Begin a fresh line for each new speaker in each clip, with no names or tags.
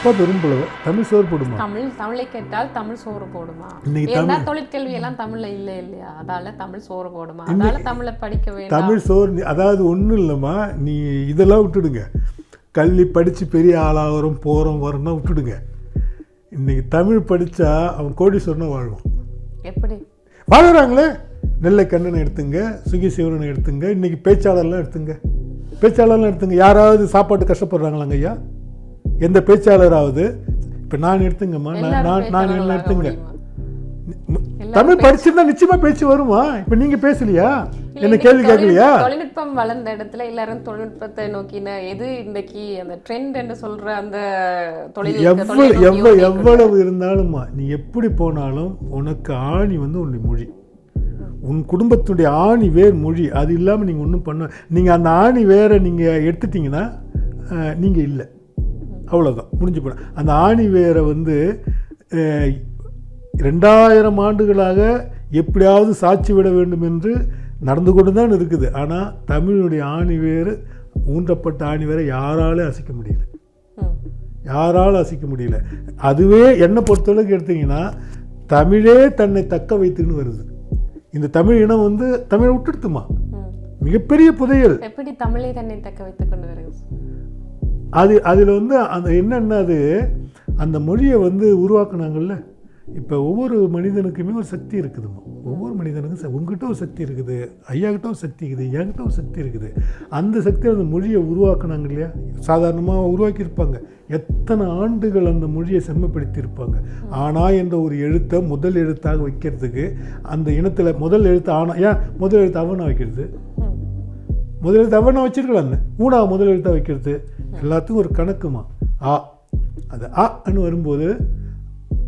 அப்பா பெரும்புலவர் தமிழ் சோறு போடுமா?
தமிழ் தமிழை கேட்டால் தமிழ் சோறு போடுமா? ஏன்னா தொழிற்கல்வி எல்லாம் தமிழ்ல இல்ல இல்லையா? அதால தமிழ் சோறு போடுமா? அதால தமிழை படிக்க வேண்டாம்.
தமிழ் சோறு அதாவது ஒன்றும் இல்லைம்மா நீ இதெல்லாம் விட்டுடுங்க. கல்வி படித்து பெரிய ஆளாகிறோம் போகிறோம் வரோம்னா விட்டுடுங்க. இன்னைக்கு தமிழ் படித்தா அவன் கோடீஸ்வரனா வாழ்வான்.
எப்படி?
வாழுறாங்களே? நெல்லை கண்ணனை எடுத்துங்க சுகி சிவரனை எடுத்துங்க இன்னைக்கு பேச்சாளர்லாம் எடுத்துங்க. பேச்சாளர்லாம் எடுத்துங்க. யாராவது சாப்பாட்டு கஷ்டப்படுறாங்களாங்க ஐயா? எந்த பேச்சாளராவது இப்போ நான் எடுத்துங்கம்மா நான் நான் என்ன எடுத்துங்க? தமிழ் படிச்சிருந்தா நிச்சயமா பேச்சு வருமா? இப்போ நீங்க பேசலையா? என்ன கேள்வி கேட்கலையா?
தொழில்நுட்பம் வளர்ந்த இடத்துல எல்லாரும் தொழில்நுட்பத்தை நோக்கின எது இன்னைக்கு அந்த ட்ரெண்ட் என்று சொல்ற அந்த தொழில்
எவ்வளவு எவ்வளவு எவ்வளவு இருந்தாலும்மா நீ எப்படி போனாலும் உனக்கு ஆணி வந்து உன்னுடைய மொழி. உன் குடும்பத்துடைய ஆணி வேர் மொழி. அது இல்லாமல் நீங்கள் ஒன்றும் பண்ண நீங்கள் அந்த ஆணி வேரை நீங்கள் எடுத்துட்டீங்கன்னா நீங்கள் இல்லை. அவ்வளோதான் முடிஞ்சு போன. அந்த ஆணி வேரை வந்து ரெண்டாயிரம் ஆண்டுகளாக எப்படியாவது சாட்சி விட வேண்டும் என்று நடந்து கொண்டு தான் இருக்குது. ஆனால் தமிழுடைய ஆணி வேறு ஊன்றப்பட்ட ஆணி வேரை யாராலும் அசைக்க முடியல. யாராலும் அசைக்க முடியல. அதுவே என்னை பொறுத்தளவுக்கு எடுத்தீங்கன்னா தமிழே தன்னை தக்க வைத்துன்னு வருது. இந்த தமிழ் இனம் வந்து தமிழை விட்டுடுத்துமா? மிகப்பெரிய புதையல்.
எப்படி தமிழை தன்னை தக்க வைத்துக் கொண்டு வருகிறது?
அது அதில் வந்து அந்த என்னென்ன அது அந்த மொழியை வந்து உருவாக்குனாங்கல்ல? இப்போ ஒவ்வொரு மனிதனுக்குமே ஒரு சக்தி இருக்குதுமா ஒவ்வொரு மனிதனுக்கும் ச- உங்ககிட்ட ஒரு சக்தி இருக்குது ஐயாக்கிட்ட ஒரு சக்தி இருக்குது என்கிட்ட ஒரு சக்தி இருக்குது. அந்த சக்தி அந்த மொழியை உருவாக்குனாங்க இல்லையா? சாதாரணமாக உருவாக்கியிருப்பாங்க. எத்தனை ஆண்டுகள் அந்த மொழியை செம்மைப்படுத்தியிருப்பாங்க. ஆனா என்ற ஒரு எழுத்தை முதல் எழுத்தாக வைக்கிறதுக்கு அந்த இனத்தில் முதல் எழுத்து ஆனா ஏன் முதல் எழுத்து அவனா வைக்கிறது. முதல் எழுத்து அவனை வச்சிருக்கலாம்ல. மூணாவது முதல் எழுத்தாக வைக்கிறது? எல்லாத்துக்கும் ஒரு கணக்குமா? ஆ. அது ஆன்னு வரும்போது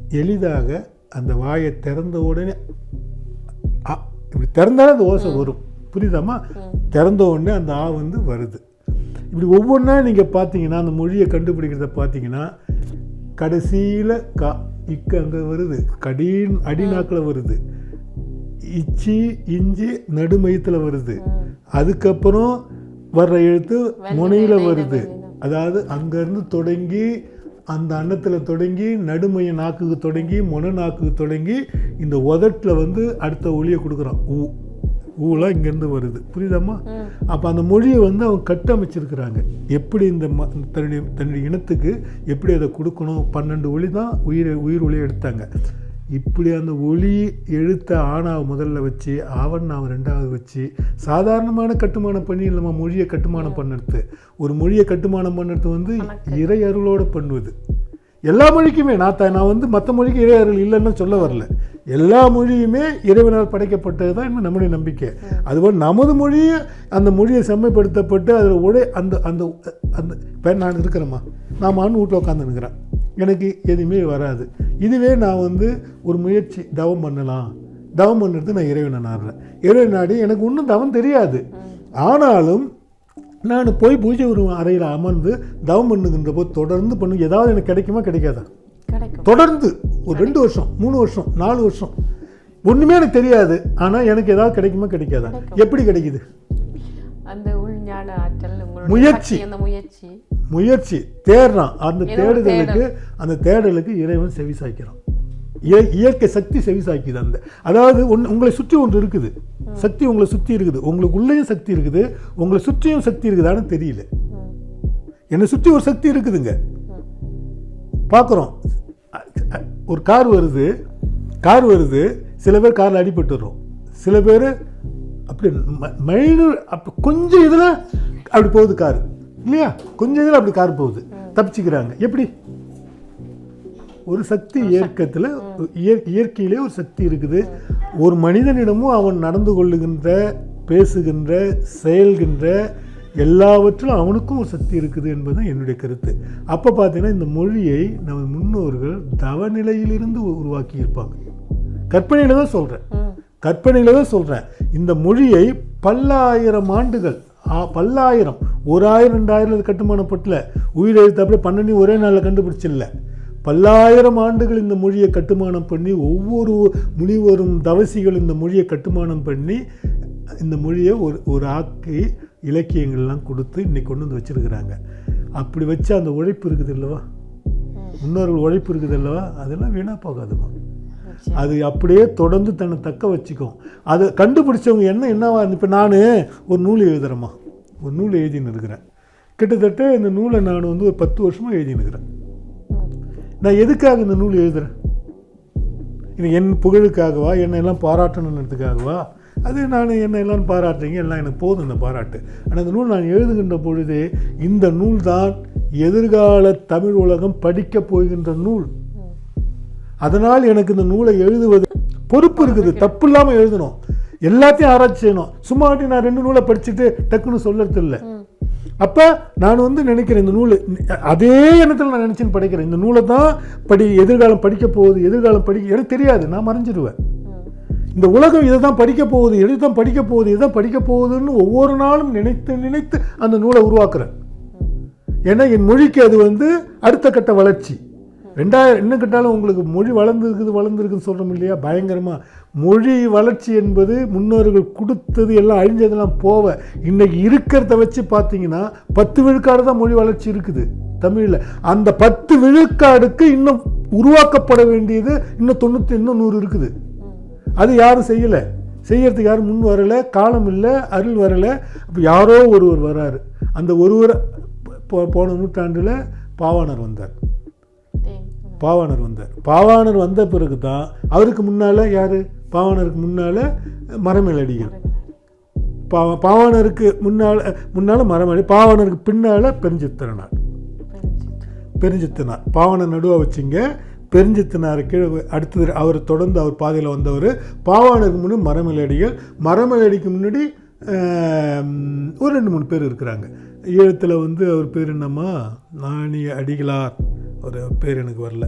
எளிதாக அந்த வாயை திறந்த உடனே ஆ இப்படி திறந்தாலே அந்த ஓசை வரும். புரியுதாம்மா? திறந்த உடனே அந்த ஆ வந்து வருது. இப்படி ஒவ்வொன்றா நீங்கள் பார்த்தீங்கன்னா அந்த மொழியை கண்டுபிடிக்கிறத பார்த்தீங்கன்னா கடைசியில் கா இக்கு அங்கே வருது. கடின் அடிநாக்கில் வருது. இச்சி இஞ்சி நடுமையத்தில் வருது. அதுக்கப்புறம் வர்ற எழுத்து முனையில் வருது. அதாவது அங்கேருந்து தொடங்கி அந்த அன்னத்தில் தொடங்கி நடுமைய நாக்குக்கு தொடங்கி முனை நாக்குக்கு தொடங்கி இந்த உதட்டில் வந்து அடுத்த ஒளியை கொடுக்குறான். ஊ. ஊலாம் இங்கேருந்து வருது. புரியுதாம்மா? அப்போ அந்த மொழியை வந்து அவங்க கட்டமைச்சிருக்கிறாங்க. எப்படி இந்த ம தன்னுடைய தன்னுடைய இனத்துக்கு எப்படி அதை கொடுக்கணும்? பன்னெண்டு ஒளி தான் உயிர் உயிர் ஒளியை எடுத்தாங்க. இப்படி அந்த ஒளி எழுத்த ஆணாவை முதல்ல வச்சு ஆவண்ணாவை ரெண்டாவது வச்சு சாதாரணமான கட்டுமானம் பண்ணி இல்லைம்மா மொழியை கட்டுமானம் பண்ணுறது ஒரு மொழியை கட்டுமானம் பண்ணுறது வந்து இறை அருளோட பண்ணுவது. எல்லா மொழிக்குமே நான் த- நான் வந்து மற்ற மொழிக்கு இறை அருள் இல்லைன்னு சொல்ல வரல. எல்லா மொழியுமே இறைவனால் படைக்கப்பட்டது தான் இன்னும் நம்முடைய நம்பிக்கை. அதுபோல் நமது மொழியை அந்த மொழியை செம்மைப்படுத்தப்பட்டு அதில் உடை அந்த அந்த அந்த இப்போ நான் இருக்கிறேம்மா. நான் மண் வீட்டில் உட்காந்துருக்கிறேன் எனக்கு எதுவுமே வராது. இதுவே நான் வந்து ஒரு முயற்சி தவம் பண்ணலாம். தவம் பண்ணுறது நான் இறைவனை நாடுறேன். இறைவன் நாடி எனக்கு ஒன்றும் தவம் தெரியாது. ஆனாலும் நான் போய் பூஜை ஒரு அறையில் அமர்ந்து தவம் பண்ணுகின்ற போது தொடர்ந்து பண்ணு ஏதாவது எனக்கு கிடைக்குமா கிடைக்காதா? தொடர்ந்து. ஒரு ரெண்டு வருஷம் மூணு வருஷம் நாலு வருஷம். ஒன்றுமே எனக்கு தெரியாது. ஆனால் எனக்கு ஏதாவது கிடைக்குமா கிடைக்காதா? எப்படி கிடைக்குது?
அந்த உள்ஞான ஆற்றல்
முயற்சி.
அந்த முயற்சி.
முயற்சி தேடுறான். அந்த தேடுதலுக்கு அந்த தேடலுக்கு இறைவன் செவி சாய்க்கிறான். இய- இயற்கை சக்தி செவி சாய்க்குது அந்த. அதாவது ஒன் உங்களை சுற்றி ஒன்று இருக்குது. சக்தி உங்களை சுற்றி இருக்குது. உங்களுக்கு உள்ளேயும் சக்தி இருக்குது. உங்களை சுற்றியும் சக்தி இருக்குதான்னு தெரியல. என்னை சுற்றி ஒரு சக்தி இருக்குதுங்க. பார்க்குறோம். ஒரு கார் வருது. கார் வருது. சில பேர் காரில் அடிபட்டுறோம் சில பேர் அப்படி மைனூர் அப்போ கொஞ்சம் இதில் அப்படி போகுது கார். இல்லையா கொஞ்சம் இதில் அப்படி கார் போகுது. தப்பிச்சுக்கிறாங்க. எப்படி? ஒரு சக்தி இயக்கத்தில் இயற் இயற்கையிலே ஒரு சக்தி இருக்குது. ஒரு மனிதனிடமும் அவன் நடந்து கொள்ளுகின்ற பேசுகின்ற செயல்கின்ற எல்லாவற்றிலும் அவனுக்கும் ஒரு சக்தி இருக்குது என்பது என்னுடைய கருத்து. அப்போ பார்த்தீங்கன்னா இந்த மொழியை நமது முன்னோர்கள் தவநிலையிலிருந்து உருவாக்கி இருப்பாங்க கற்பனையில் தான் சொல்கிறேன். கற்பனையில் தான் சொல்கிறேன் இந்த மொழியை பல்லாயிரம் ஆண்டுகள் பல்லாயிரம். ஒரு ஆயிரம் ரெண்டாயிரம் கட்டுமானப்பட்டல உயிரெழுத்து அப்படியே பன்னெண்டு ஒரே நாளில் கண்டுபிடிச்சில்ல பல்லாயிரம் ஆண்டுகள் இந்த மொழியை கட்டுமானம் பண்ணி ஒவ்வொரு முனிவரும் தவசிகள் இந்த மொழியை கட்டுமானம் பண்ணி இந்த மொழியை ஒரு ஒரு ஆக்கி இலக்கியங்கள்லாம் கொடுத்து இன்னைக்கு கொண்டு வந்து வச்சிருக்கிறாங்க. அப்படி வச்ச அந்த உழைப்பு இருக்குது இல்லவா. முன்னோர்கள் உழைப்பு இருக்குது அல்லவா? அதெல்லாம் வீணாக போகாதுமா? அது அப்படியே தொடர்ந்து தன்னை தக்க வச்சுக்கும். அதை கண்டுபிடிச்சவங்க என்ன என்னவா இப்போ நான் ஒரு நூல் எழுதுகிறேம்மா ஒரு நூல் எழுதின்னு இருக்கிறேன். கிட்டத்தட்ட இந்த நூலை நான் வந்து ஒரு பத்து வருஷமாக எழுதின்னு இருக்கிறேன். நான் எதுக்காக இந்த நூல் எழுதுறேன்? இது என் புகழுக்காகவா என்னை எல்லாம் பாராட்டணுன்றதுக்காகவா அது நான் என்னை எல்லாம் பாராட்டுறீங்க எல்லாம் எனக்கு போதும் இந்த பாராட்டு. ஆனால் இந்த நூல் நான் எழுதுகின்ற பொழுது இந்த நூல் தான் எதிர்கால தமிழ் உலகம் படிக்கப் போகின்ற நூல். அதனால் எனக்கு இந்த நூலை எழுதுவது பொறுப்பு இருக்குது. தப்பு இல்லாமல் எழுதணும். எல்லாத்தையும் ஆராய்ச்சி செய்யணும். சும்மா நான் ரெண்டு நூலை படிச்சுட்டு டக்குன்னு சொல்லறது இல்லை அப்போ நான் வந்து நினைக்கிறேன் இந்த நூல் அதே எண்ணத்தில் நான் நினச்சின்னு படிக்கிறேன். இந்த நூலை தான் படி எதிர்காலம் படிக்க போகுது எதிர்காலம் படிக்க எனக்கு தெரியாது. நான் மறைஞ்சிடுவேன் இந்த உலகம் இதை தான் படிக்க போகுது எது தான் படிக்க போகுது இதை தான் படிக்க போகுதுன்னு ஒவ்வொரு நாளும் நினைத்து நினைத்து அந்த நூலை உருவாக்குறேன். ஏன்னா என் மொழிக்கு அது வந்து அடுத்த கட்ட வளர்ச்சி. ரெண்டாயிரம் இன்னும் கேட்டாலும் உங்களுக்கு மொழி வளர்ந்துருக்குது வளர்ந்துருக்குன்னு சொல்கிறோம் இல்லையா? பயங்கரமாக மொழி வளர்ச்சி என்பது முன்னோர்கள் கொடுத்தது எல்லாம் அழிஞ்சதெல்லாம் போவ. இன்றைக்கி இருக்கிறத வச்சு பார்த்தீங்கன்னா பத்து விழுக்காடு தான் மொழி வளர்ச்சி இருக்குது தமிழில். அந்த பத்து விழுக்காடுக்கு இன்னும் உருவாக்கப்பட வேண்டியது இன்னும் தொண்ணூற்றி இன்னும் நூறு இருக்குது. அது யாரும் செய்யலை. செய்யறதுக்கு யாரும் முன் வரலை காலம் இல்லை அருள் வரலை. அப்போ யாரோ ஒருவர் வராரு. அந்த ஒருவர் போ- போன நூற்றாண்டில் பாவாணர் வந்தார். பாவாணர் வந்தார். பாவாணர் வந்த பிறகு தான் அவருக்கு முன்னால் யார்? பாவாணருக்கு முன்னால் மரமேலடிகள் பா பாவாணருக்கு முன்னால் முன்னால் மரமேலடி பாவாணருக்கு பின்னால் பெருஞ்சித்திரனார்.
பெருஞ்சித்தனார்
பெருஞ்சித்தினார் பாவாணர் நடுவா வச்சிங்க பெருஞ்சித்தனார் கீழே அடுத்தது அவர் தொடர்ந்து அவர் பாதையில் வந்தவர். பாவாணருக்கு முன்னாடி மரமேலடிகள் மரமேலடிக்கு முன்னாடி ஒரு ரெண்டு மூணு பேர் இருக்கிறாங்க. ஈழத்தில் வந்து அவர் பேர் என்னம்மா? நாணி அடிகளார். ஒரு பேர் எனக்கு வரல.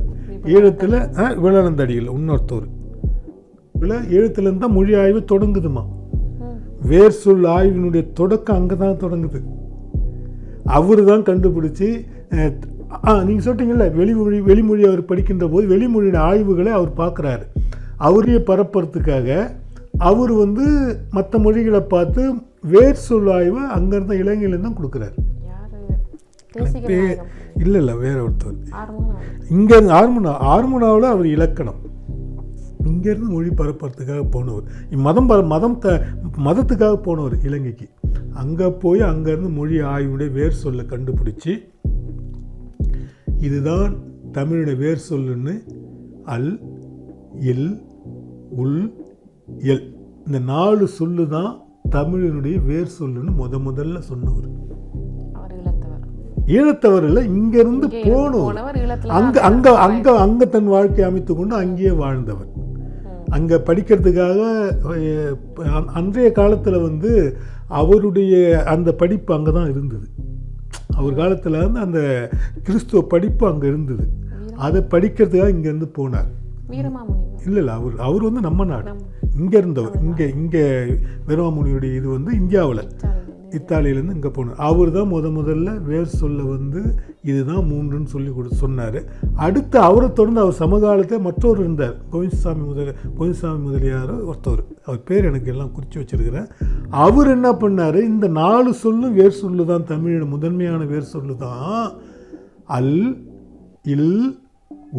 ஈழத்தில் விளானந்த அடிகள் இன்னொருத்தவர் இல்லை ஈழத்துலேருந்து தான் மொழி ஆய்வு தொடங்குதுமா. வேர் சொல் ஆய்வினுடைய தொடக்கம் அங்கே தான் தொடங்குது. அவர் தான் கண்டுபிடிச்சி ஆ நீங்கள் சொல்லிட்டீங்கல்ல வெளிமொழி வெளிமொழி அவர் படிக்கின்ற போது வெளிமொழியோட ஆய்வுகளை அவர் பார்க்குறாரு. அவரையே பரப்புறதுக்காக அவர் வந்து மற்ற மொழிகளை பார்த்து வேர் சொல் ஆய்வு அங்கேருந்து இலங்கையிலேருந்து தான் கொடுக்குறாரு.
யாரு தேசிக
பே
நாயகம்.
இல்லை இல்லை வேற ஒருத்தர். இங்கேருந்து ஆர்முனா ஆர்முனாவில் அவர் இலக்கணம். இங்கேருந்து மொழி பரப்புறதுக்காக போனவர். மதம் பர மதம் த மதத்துக்காக போனவர் இலங்கைக்கு. அங்கே போய் அங்கேருந்து மொழி ஆய்வுடைய வேர் சொல்லை கண்டுபிடிச்சி இதுதான் தமிழுடைய வேர் சொல்லுன்னு அல் இல் உல் எல். இந்த நாலு சொல்லு தான் தமிழினுடைய வேர் சொல்லுன்னு முத முதல்ல சொன்னவர்.
இழத்தவர்
ஈழத்தவர் இல்லை இங்கேருந்து
ஈழத்துல
அங்க அங்க அங்க அங்க தன் வாழ்க்கை அமைத்து கொண்டு அங்கேயே வாழ்ந்தவர். அங்க படிக்கிறதுக்காக அன்றைய காலத்துல வந்து அவருடைய அந்த படிப்பு அங்கே தான் இருந்தது. அவர் காலத்துல வந்து அந்த கிறிஸ்துவ படிப்பு அங்க இருந்தது. அதை படிக்கிறதுக்காக இங்கேருந்து போனார். இல்லை இல்லை அவர் அவர் வந்து நம்ம நாடு. இங்கே இருந்தவர். இங்கே இங்கே வீரமாமுனியுடைய இது வந்து இந்தியாவில். இத்தாலியிலேருந்து இங்கே போனார். அவர் தான் முத முதல்ல வேர் சொல்ல வந்து இதுதான் மூன்றுன்னு சொல்லி கொடு சொன்னார். அடுத்து அவரை தொடர்ந்து அவர் சமகாலத்தில் மற்றவர் இருந்தார். கோவிந்தசாமி முதல் கோவிந்தசாமி முதலியார் ஒருத்தவர். அவர் பேர் எனக்கு எல்லாம் குறித்து வச்சிருக்கிறேன். அவர் என்ன பண்ணார்? இந்த நாலு சொல்லும் வேர் சொல்லு தான் தமிழோட முதன்மையான வேர் சொல்லு தான் அல் இல்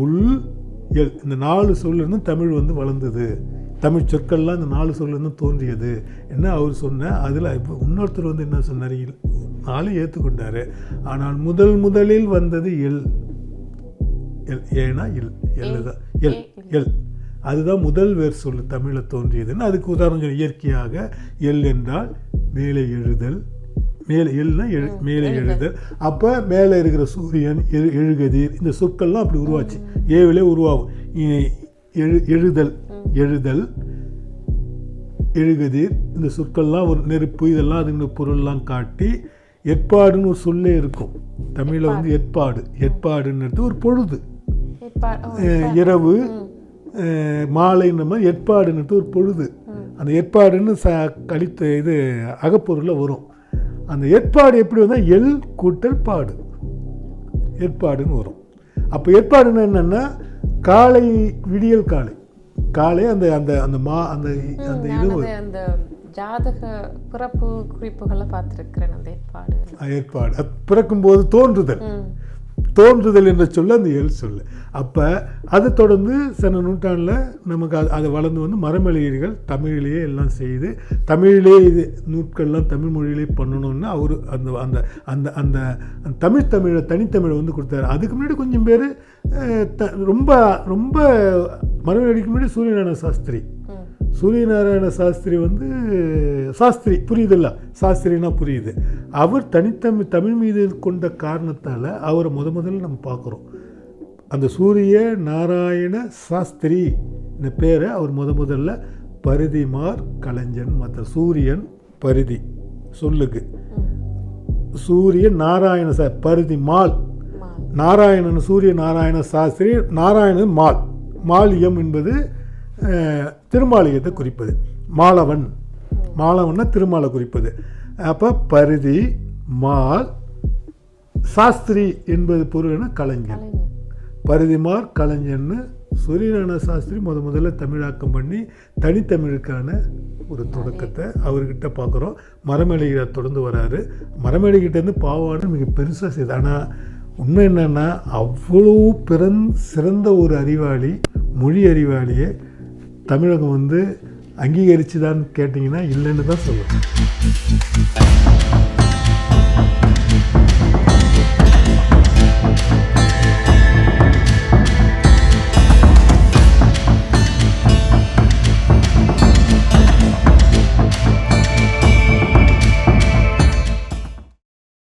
உல் எல். இந்த நாலு சொல்லிருந்து தமிழ் வந்து வளர்ந்தது. தமிழ் சொற்கள்லாம் இந்த நாலு சொல்லிருந்து தோன்றியது. என்ன அவர் சொன்ன அதில் இப்போ இன்னொருத்தர் வந்து என்ன சொன்னார்? நாலு ஏற்றுக்கொண்டாரு ஆனால் முதல் முதலில் வந்தது எல் எல் ஏனா இல் எல் தான். எல் எல் அதுதான் முதல் வேர் சொல்லு தமிழில் தோன்றியதுன்னு அதுக்கு உதாரணம் இயற்கையாக எல் என்றால் மேலே எழுதல். மேலே எல்னா எழு மேலே எழுதல். அப்போ மேலே இருக்கிற சூரியன் எழு எழுகதிர் இந்த சொற்கள்லாம் அப்படி உருவாச்சு. ஏவிலே உருவாகும். எழு எழுதல். எழுதல் எழுகதிர் இந்த சொற்கள்லாம் ஒரு நெருப்பு இதெல்லாம் அதுங்க பொருள்லாம் காட்டி ஏற்பாடுன்னு ஒரு சொல்லே இருக்கும். தமிழில் வந்து ஏற்பாடு ஏற்பாடுன்றது ஒரு பொழுது. இரவு அஹ் மாலைன்ற மாதிரி ஏற்பாடுன்றது ஒரு பொழுது. அந்த ஏற்பாடுன்னு ச கழித்த இது அகப்பொருளில் வரும். அந்த ஏற்பாடு எப்படி வந்தால் எல் கூட்டல் பாடு. ஏற்பாடுன்னு வரும். அப்போ ஏற்பாடுன்னா என்னென்னா காலை விடியல் காலை. காலை அந்த அந்த அந்த மா அந்த அந்த இது
அந்த ஜாதக பிறப்பு குறிப்புகளை பார்த்துருக்கிறேன் அந்த ஏற்பாடு.
ஏற்பாடு. பிறக்கும்போது தோன்றுதல். தோன்றுதல் என்ற சொல்ல அந்த எல் சொல்லு. அப்போ அதை தொடர்ந்து சில நூற்றாண்டில் நமக்கு அது அதை வளர்ந்து வந்து மரமெழுகிகள் தமிழிலேயே எல்லாம் செய்து தமிழிலே இது நூட்கள்லாம் தமிழ் மொழியிலே பண்ணணும்னு அவர் அந்த அந்த அந்த அந்த தமிழ் தமிழை தனித்தமிழை வந்து கொடுத்தாரு. அதுக்கு முன்னாடி கொஞ்சம் பேர் த ரொம்ப ரொம்ப மரமெழுதிக்கு முன்னாடி சூரியநாராயண சாஸ்திரி. சூரியநாராயண சாஸ்திரி வந்து சாஸ்திரி புரியுதுல்ல? சாஸ்திரினா புரியுது. அவர் தனித்தமிழ் தமிழ் மீது கொண்ட காரணத்தால் அவரை முத முதல்ல நம்ம பார்க்குறோம். அந்த சூரிய நாராயண சாஸ்திரி இந்த பேரை அவர் முத முதல்ல பருதிமார் கலைஞன் மற்ற சூரியன் பருதி சொல்லுக்கு. சூரியன் நாராயண சா
பருதிமால்
நாராயணன் சூரிய நாராயண சாஸ்திரி நாராயணன் மால். மாலியம் என்பது திருமாலியத்தை குறிப்பது. மாலவன். மாலவன்னா திருமாலை குறிப்பது. அப்போ பரிதி மால் சாஸ்திரி என்பது பொருள் என கலைஞன்.
கலைஞர்
பரிதிமார் கலைஞன்னு சூரியநாராயண சாஸ்திரி முத முதல்ல தமிழாக்கம் பண்ணி தனித்தமிழுக்கான ஒரு தொடக்கத்தை அவர்கிட்ட பார்க்குறோம். மரமேலைகிற தொடர்ந்து வராரு. மரமேலைகிட்டேருந்து பாவாடு மிக பெருசாக செய்து ஆனால் உண்மை என்னென்னா அவ்வளோ பிறந் சிறந்த ஒரு அறிவாளி மொழி அறிவாளியை தமிழகம் வந்து அங்கீகரிச்சுதான்னு கேட்டிங்கன்னா இல்லைன்னு தான் சொல்லுவேன்.